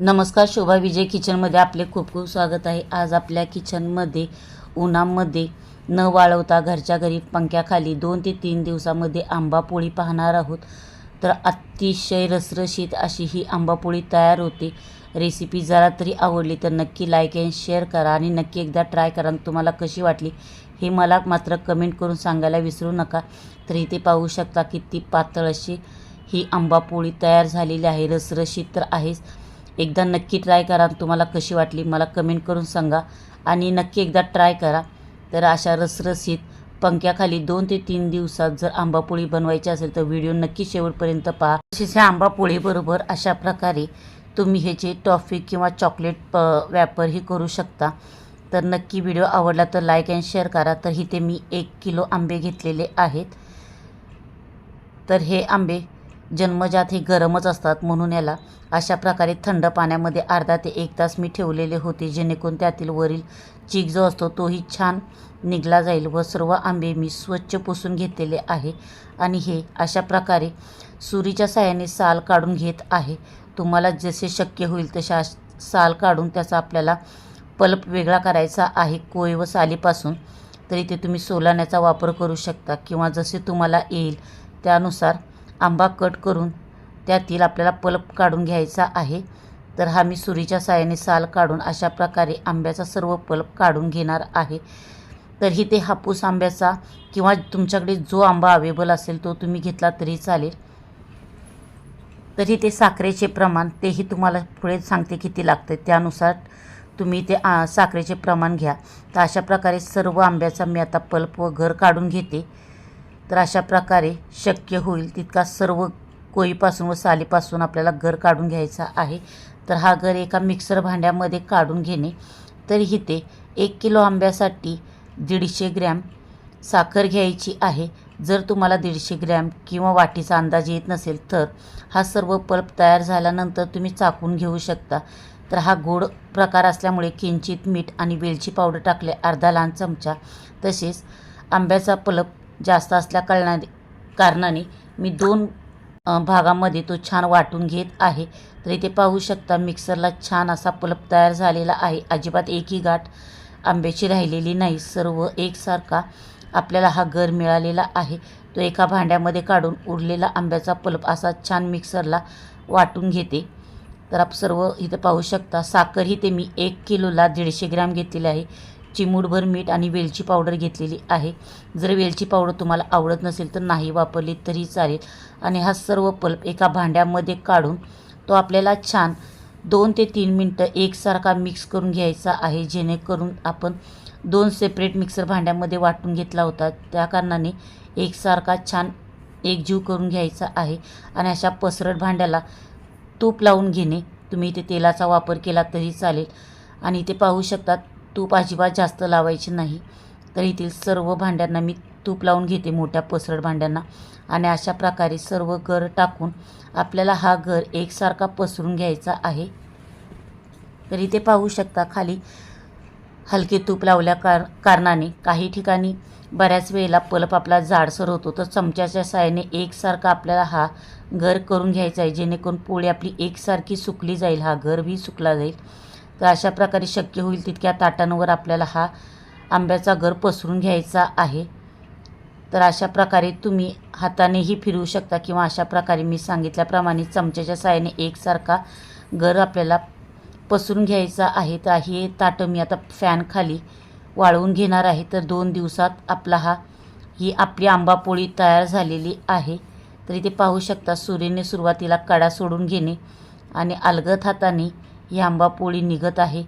नमस्कार शोभा विजय किचनमध्ये आपले खूप खूप स्वागत आहे. आज आपल्या किचनमध्ये उन्हामध्ये न वाळवता घरच्या घरी पंख्याखाली दोन ते तीन दिवसामध्ये आंबा पोळी पाहणार आहोत. तर अतिशय रसरशीत अशी ही आंबा पोळी तयार होते. रेसिपी जरा तरी आवडली तर नक्की लाईक अँड शेअर करा आणि नक्की एकदा ट्राय करा आणि तुम्हाला कशी वाटली हे मला मात्र कमेंट करून सांगायला विसरू नका. तर इथे पाहू शकता किती पातळ अशी ही आंबा पोळी तयार झालेली आहे. रसरशीत तर आहेच. एकदा नक्की ट्राय करा तुम्हाला कशी वाटली मला कमेंट करून सांगा आणि नक्की एकदा ट्राय करा. तर अशा रसरसीत पंख्याखाली दोन ते तीन दिवसात जर आंबापोळी बनवायची असेल तर व्हिडिओ नक्की शेवटपर्यंत पहा. तसेच ह्या आंबापोळीबरोबर अशा प्रकारे तुम्ही ह्याचे टॉफी किंवा चॉकलेट प व्यापारही करू शकता. तर नक्की व्हिडिओ आवडला तर लाईक अँड शेअर करा. तर इथे मी एक किलो आंबे घेतलेले आहेत. तर हे आंबे जन्मजात हे गरमच असतात म्हणून याला अशा प्रकारे थंड पाण्यामध्ये अर्धा ते एक तास मी ठेवलेले होते जेणेकरून त्यातील वरील चीक जो असतो तोही छान निघला जाईल व सर्व आंबे मी स्वच्छ पुसून घेतलेले आहे. आणि हे अशा प्रकारे सुरीच्या साह्याने साल काढून घेत आहे. तुम्हाला जसे शक्य होईल तशा साल काढून त्याचा आपल्याला पल्प वेगळा करायचा आहे कोय व सालीपासून. तरी ते तुम्ही सोलाण्याचा वापर करू शकता किंवा जसे तुम्हाला येईल त्यानुसार आंबा कट करून त्यातील आपल्याला पल्प काढून घ्यायचा आहे. तर हा मी सुरीच्या साहाय्याने साल काढून अशा प्रकारे आंब्याचा सर्व पल्प काढून घेणार आहे. तर ही ते हापूस आंब्याचा किंवा तुमच्याकडे जो आंबा अवेलेबल असेल तो तुम्ही घेतला तरी चालेल. तरी ते साखरेचे प्रमाण तेही तुम्हाला पुढे सांगते किती लागते त्यानुसार तुम्ही ते साखरेचे प्रमाण घ्या. तर अशा प्रकारे सर्व आंब्याचा मी आता पल्प व घर काढून घेते. तर अशा प्रकारे शक्य होईल तितका सर्व कोळीपासून व सालीपासून आपल्याला घर काढून घ्यायचा आहे. तर हा घर एका मिक्सर भांड्यामध्ये काढून घेणे. तर इथे एक किलो आंब्यासाठी दीडशे ग्रॅम साखर घ्यायची आहे. जर तुम्हाला दीडशे ग्रॅम किंवा वाटीचा अंदाज येत नसेल तर हा सर्व पल्प तयार झाल्यानंतर तुम्ही चाकून घेऊ शकता. तर हा गोड प्रकार असल्यामुळे किंचित मीठ आणि वेलची पावडर टाकले अर्धा लहान चमचा. तसेच आंब्याचा पल्प जास्त असल्या कारणाने कारणाने मी दोन भागामध्ये तो छान वाटून घेत आहे. तर इथे पाहू शकता मिक्सरला छान असा पल्प तयार झालेला आहे. अजिबात एकही गाठ आंब्याची राहिलेली नाही. सर्व एकसारखा आपल्याला हा गर मिळालेला आहे. तो एका भांड्यामध्ये काढून उरलेला आंब्याचा पल्प असा छान मिक्सरला वाटून घेते. तर आप सर्व इथं पाहू शकता. साखर ही ते मी एक किलोला दीडशे ग्रॅम घेतलेली आहे. चिमूटभर मीठ आणि वेलची पावडर घेतलेली आहे. जर वेलची पावडर तुम्हाला आवडत नसेल तर नाही वापरली तरी चालेल. आणि हा सर्व पल्प एका भांड्यामध्ये काढून तो आपल्याला छान दोन ते तीन मिनटं एकसारखा मिक्स करून घ्यायचा आहे. जेणेकरून आपण दोन सेपरेट मिक्सर भांड्यामध्ये वाटून घेतला होता. त्या कारणाने एकसारखा छान एकजीव करून घ्यायचा आहे. आणि अशा पसरट भांड्याला तूप लावून घेणे तुम्ही इथे तेलाचा वापर केला तरी चालेल. आणि इथे पाहू शकतात तूप अजिबात जास्त लावायचे नाही. तर येथील सर्व भांड्यांना मी तूप लावून घेते मोठ्या पसरट भांड्यांना. आणि अशा प्रकारे सर्व घर टाकून आपल्याला हा घर एकसारखा पसरून घ्यायचा आहे. तर इथे पाहू शकता खाली हलके तूप लावल्या कार कारणाने काही ठिकाणी बऱ्याच वेळेला पलप आपला जाडसर होतो. तर चमच्याच्या सहाय्याने एकसारखा आपल्याला हा घर करून घ्यायचा आहे. जेणेकरून पोळी आपली एकसारखी सुकली जाईल हा घर बी सुकला जाईल. तर अशा प्रकारे शक्य होईल तितक्या ताटांवर आपल्याला हा आंब्याचा घर पसरून घ्यायचा आहे. तर अशा प्रकारे तुम्ही हातानेही फिरवू शकता किंवा अशा प्रकारे मी सांगितल्याप्रमाणे चमच्याच्या साह्याने एकसारखा घर आपल्याला पसरून घ्यायचा आहे. तर हे ताटं मी आता फॅन खाली वाळवून घेणार आहे. तर दोन दिवसात आपला हा ही आपली आंबा पोळी तयार झालेली आहे. तर इथे पाहू शकता सूर्यने सुरुवातीला कडा सोडून घेणे आणि अलगद हाताने ही आंबापोळी निघत आहे.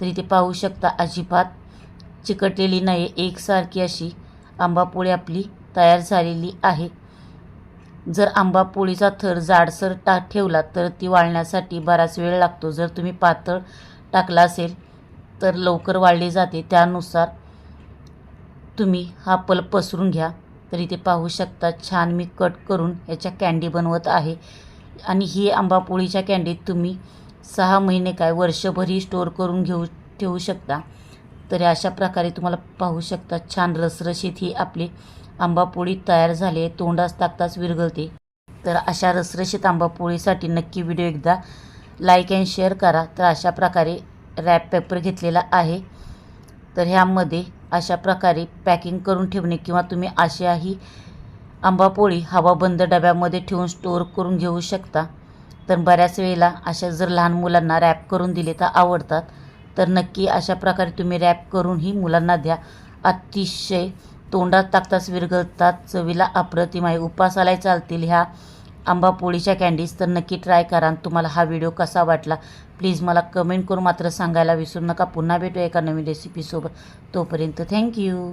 तर इथे पाहू शकता अजिबात चिकटलेली नाही एकसारखी अशी आंबापोळी आपली तयार झालेली आहे. जर आंबा पोळीचा थर जाडसर टा ठेवला तर ती वाळण्यासाठी बराच वेळ लागतो. जर तुम्ही पातळ टाकला असेल तर लवकर वाळली जाते. त्यानुसार तुम्ही हा पल पसरून घ्या. तरी ते पाहू शकता छान मी कट करून याच्या कँडी बनवत आहे. आणि ही आंबापोळीच्या कॅन्डीत कँडीत तुम्ही सहा महिने काय वर्षभरही स्टोअर करून घेऊ ठेवू शकता. तर अशा प्रकारे तुम्हाला पाहू शकता छान रसरशीत ही आपली आंबापोळी तयार झाली आहे. तोंडास ताकताच विरघळते. तर अशा रसरशीत आंबापोळीसाठी नक्की व्हिडिओ एकदा लाईक अँड शेअर करा. तर अशा प्रकारे रॅप पेपर घेतलेला आहे. तर ह्यामध्ये अशा प्रकारे पॅकिंग करून ठेवणे किंवा तुम्ही अशाही आंबापोळी हवाबंद डब्यामध्ये ठेवून स्टोअर करून घेऊ शकता. तर बऱ्याच वेळेला अशा जर लहान मुलांना रॅप करून दिले तर आवडतात. तर नक्की अशा प्रकारे तुम्ही रॅप करूनही मुलांना द्या. अतिशय तोंडात टाकताच विरघळतात चवीला अप्रतिम आहे. उपासालाही चालतील ह्या आंबापोळीच्या कँडीज तर नक्की ट्राय करा आणि तुम्हाला हा व्हिडिओ कसा वाटला? प्लीज मला कमेंट करून मात्र सांगायला विसरू नका. पुन्हा भेटू एका नवीन रेसिपीसोबत तोपर्यंत थँक्यू